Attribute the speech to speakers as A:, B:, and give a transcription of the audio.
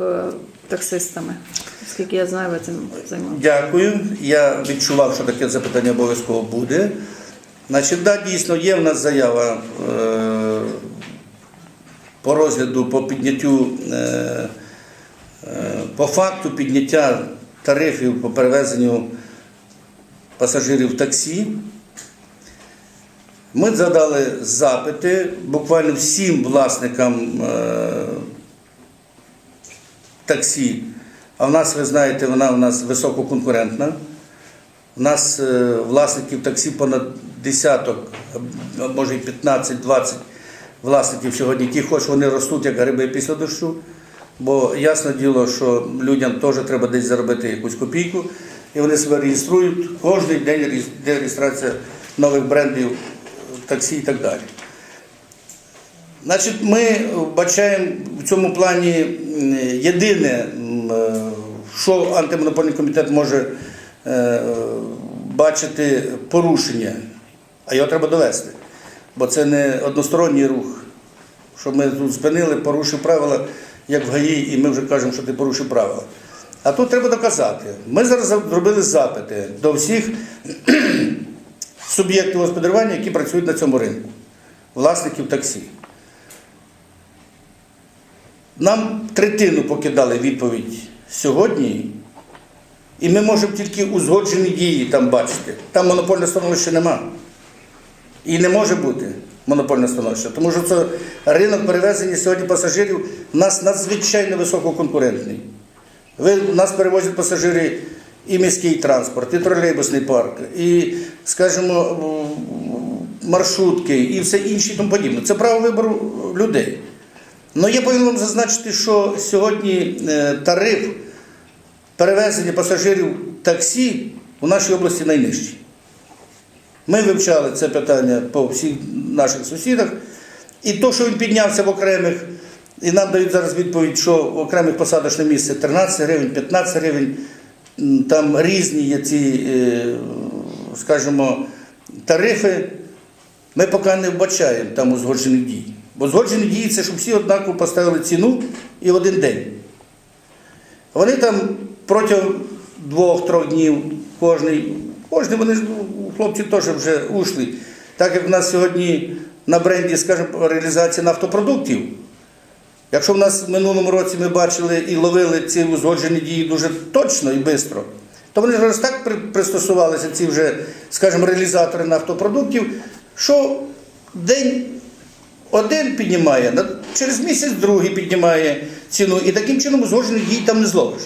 A: е, таксистами? Оскільки я знаю, ви цим займалися.
B: Дякую. Я відчував, що таке запитання обов'язково буде. Значить, да, дійсно, є в нас заява е, по розгляду, по підняттю, е, е, по факту підняття тарифів по перевезенню пасажирів в таксі. Ми задали запити буквально всім власникам е, таксі. А в нас, ви знаєте, вона у нас висококонкурентна. У нас е, власників таксі понад десяток, може і 15-20 власників сьогодні, які хоч вони ростуть як гриби після дощу. Бо ясне діло, що людям теж треба десь заробити якусь копійку, і вони себе реєструють. Кожен день йде реєстрація нових брендів таксі і так далі. Значить, ми вбачаємо в цьому плані єдине, е, що антимонопольний комітет може е, бачити порушення, а його треба довести. Бо це не односторонній рух. Що ми тут спинили, порушив правила, як в ГАІ, і ми вже кажемо, що ти порушив правила. А тут треба доказати. Ми зараз зробили запити до всіх суб'єктів господарювання, які працюють на цьому ринку, власників таксі. Нам третину покидали відповідь сьогодні, і ми можемо тільки узгоджені дії там бачити. Там монопольне становище нема. І не може бути монопольне становище, тому що це ринок перевезення сьогодні пасажирів у нас надзвичайно висококонкурентний. Ви, нас перевозять пасажири і міський транспорт, і тролейбусний парк, і, скажімо, маршрутки, і все інше і тому подібне. Це право вибору людей. Ну я повинен вам зазначити, що сьогодні е, тариф перевезення пасажирів таксі у нашій області найнижчий. Ми вивчали це питання по всіх наших сусідах. І то, що він піднявся в окремих, і нам дають зараз відповідь, що в окремих посадочне місце 13 гривень, 15 гривень, там різні є ці, е, скажімо, тарифи. Ми поки не вбачаємо там узгоджених дій. Бо згоджені це, щоб всі однаково поставили ціну і один день. Вони там протягом двох-трьох днів кожний, кожний вони ж, ну, хлопці теж вже ушли. Так як в нас сьогодні на бренді, скажімо, реалізація нафтопродуктів. Якщо в нас в минулому році ми бачили і ловили ці узгоджені дії дуже точно і швидко, то вони зараз так пристосувалися, ці вже, скажімо, реалізатори нафтопродуктів, що день один піднімає, через місяць другий піднімає ціну, і таким чином узгоджених дій там не зловиш.